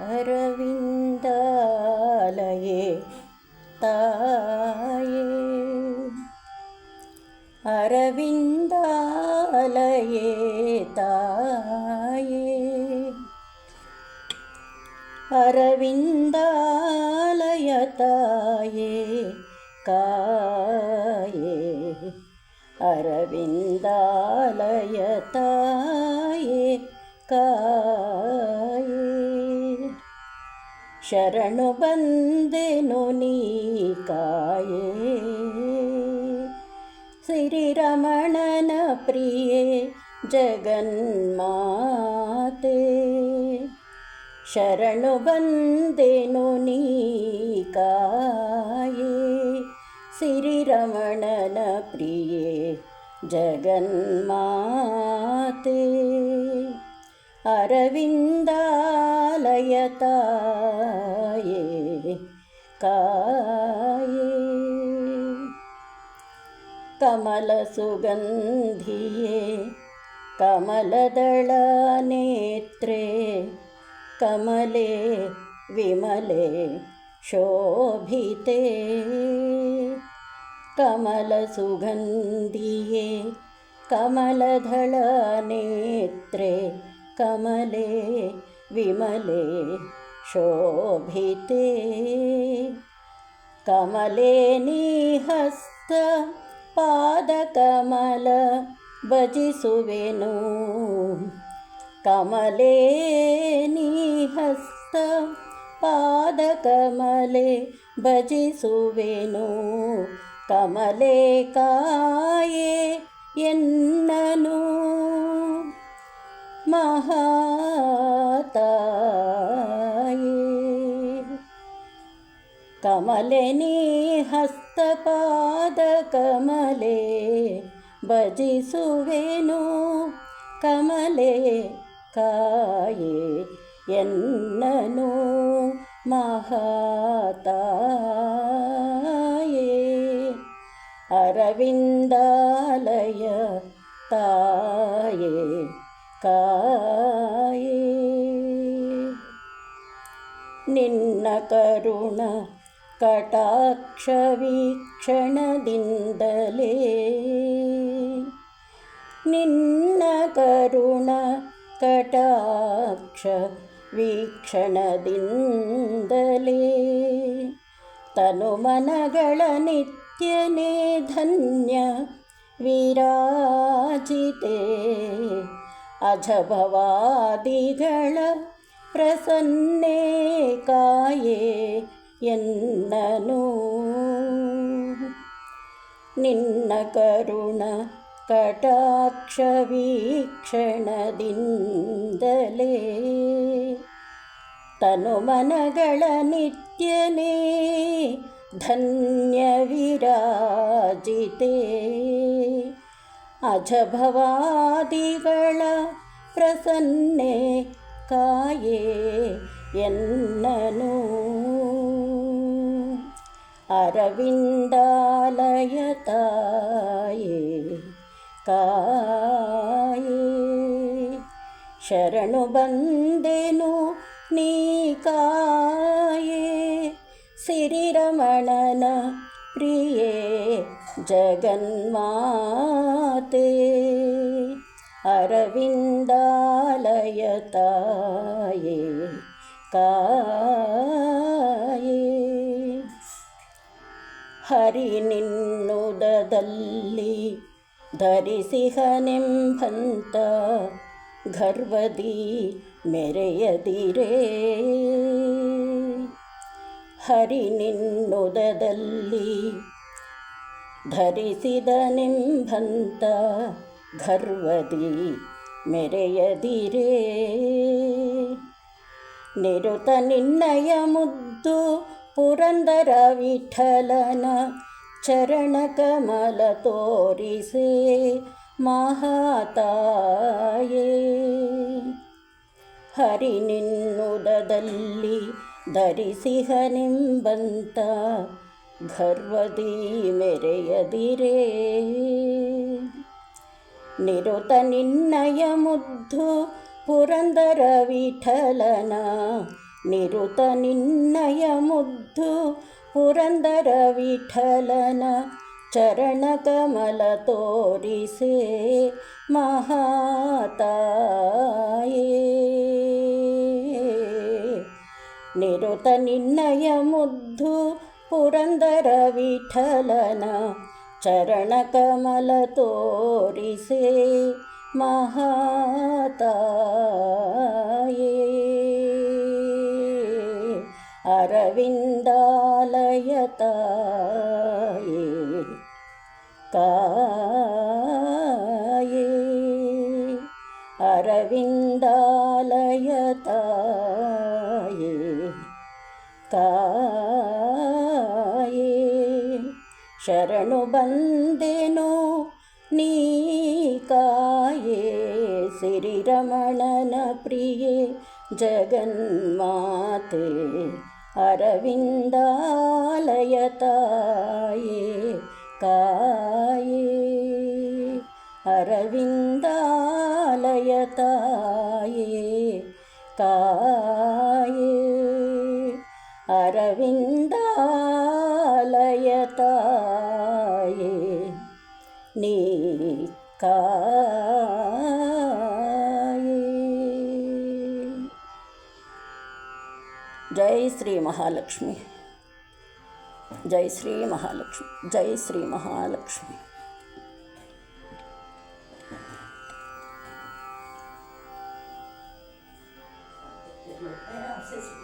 அரவிந்தாலயே தாயே. அரவிந்தாலயே தாயே. அரவிந்தாலய தாயே காயே. அரவிந்தாலய தாயே காயே. ಶರಣು ಬಂದೆನು ನೀ ಕಾಯೇ ಶ್ರೀರಮಣನ ಪ್ರಿಯೆ ಜಗನ್ಮಾತೆ ಶರಣು ಬಂದೆನು ನೀ ಕಾಯೇ ಸಿರಿರಮಣನ ಪ್ರಿಯೆ ಜಗನ್ಮಾತೆ अरविन्दालयताये काये। कमलसुगन्धिये कमलदळनेत्रे कमले विमले शोभिते। कमलसुगन्धिये कमलधळनेत्रे ಶೋಭಿತೆ विमले शोभिते कमले निहस्त ಕಮಲೆ भजिसुवेनु कमले ಕಮಲೆ पादकमले भजिसुवेनु ಭಜಿಸುವೆನು ಕಮಲೆ ನಿಹಸ್ತ മഹാതായേ കമലനീ ഹസ്തപാദകമലേ ഭജിസുവേനു കമലേ കായേ എന്നനു മഹാതായേ അരവിന്ദാലയ തായേ. ಕಾಯೇ ನಿನ್ನ ಕರುಣ ಕಟಾಕ್ಷ ವೀಕ್ಷಣದಿಂದಲೇ. ನಿನ್ನ ಕರುಣ ಕಟಾಕ್ಷ ವೀಕ್ಷಣದಿಂದಲೇ. ತನುಮನಗಳ ನಿತ್ಯನೇ ಧನ್ಯ ವಿರಾಜಿತೆ. ಅಜಭವಾದಿಗಳ ಪ್ರಸನ್ನೇ ಕಾಯೇ ಎನ್ನನು. ನಿನ್ನ ಕರುಣ ಕಟಾಕ್ಷ ವೀಕ್ಷಣದಿಂದಲೇ ತನುಮನಗಳ ನಿತ್ಯನೇ ಧನ್ಯ അജഭവാദികള പ്രസന്നേ കായേ എന്നനു. അരവിന്ദാലയതായേ കായേ. ശരണു ബന്ധനു നീ കായേ. ശ്രീരമണന പ്രിയേ ತಾಯೇ ಕಾಯೇ. ಹರಿ ನಿನ್ನುದದಲ್ಲಿ ಧರಿಸಿಹನೆಂಬಂತ ಗರ್ವದಿ ಮೆರೆಯದಿರೇ. ಹರಿ ನಿನ್ನುದದಲ್ಲಿ ಧರಿಸಿದನೆಂಬಂತ ಗರ್ವದಿ ಮೆರೆಯದಿರೇ. ನಿರುತ ನಿನ್ನಯ ಮುದ್ದು ಪುರಂದರ ವಿಠಲನ ಚರಣ ಕಮಲ ತೋರಿಸೆ ಮಹಾತಾಯೇ. ಹರಿ ನಿನ್ನುದದಲ್ಲಿ ಧರಿಸಿಹನೆಂಬಂತ ಗರ್ವದಿ ಮೆರೆಯದಿರೇ. ನಿರುತ ನಿನ್ನಯ ಮುದ್ದು ಪುರಂದರ ವಿಠಲನ. ನಿರುತ ನಿನ್ನಯ ಮುದ್ದು ಪುರಂದರ ವಿಠಲನ. ಚರಣ ಕಮಲ ತೋರಿಸೆ ಮಹಾತಾಯೇ. ನಿರುತ ನಿನ್ನಯ ಮುದ್ದು ಪುರಂದರ ವಿಠಲನ ಚರಣ ಕಮಲ ತೋರಿಸೆ ಮಹಾತಾಯೇ ಅರವಿಂದಾಲಯ ತಾಯೇ ಕಾಯೇ ಅರವಿಂದಾಲಯ ತಾಯೇ ಕಾಯೇ ಶರಣು ಬಂದೆನು ನೀ ಕಾಯೇ ಸಿರಿರಮಣನ ಪ್ರಿಯೆ ಜಗನ್ಮಾತೆ ಅರವಿಂದಾಲಯ ತಾಯೇ ಕಾಯೇ ಅರವಿಂದಾಲಯ ತಾಯೇ ಕಾಯೇ కాయే జై శ్రీ మహాలక్ష్మి. జై శ్రీ మహాలక్ష్మి. జై శ్రీ మహాలక్ష్మి. Yeah,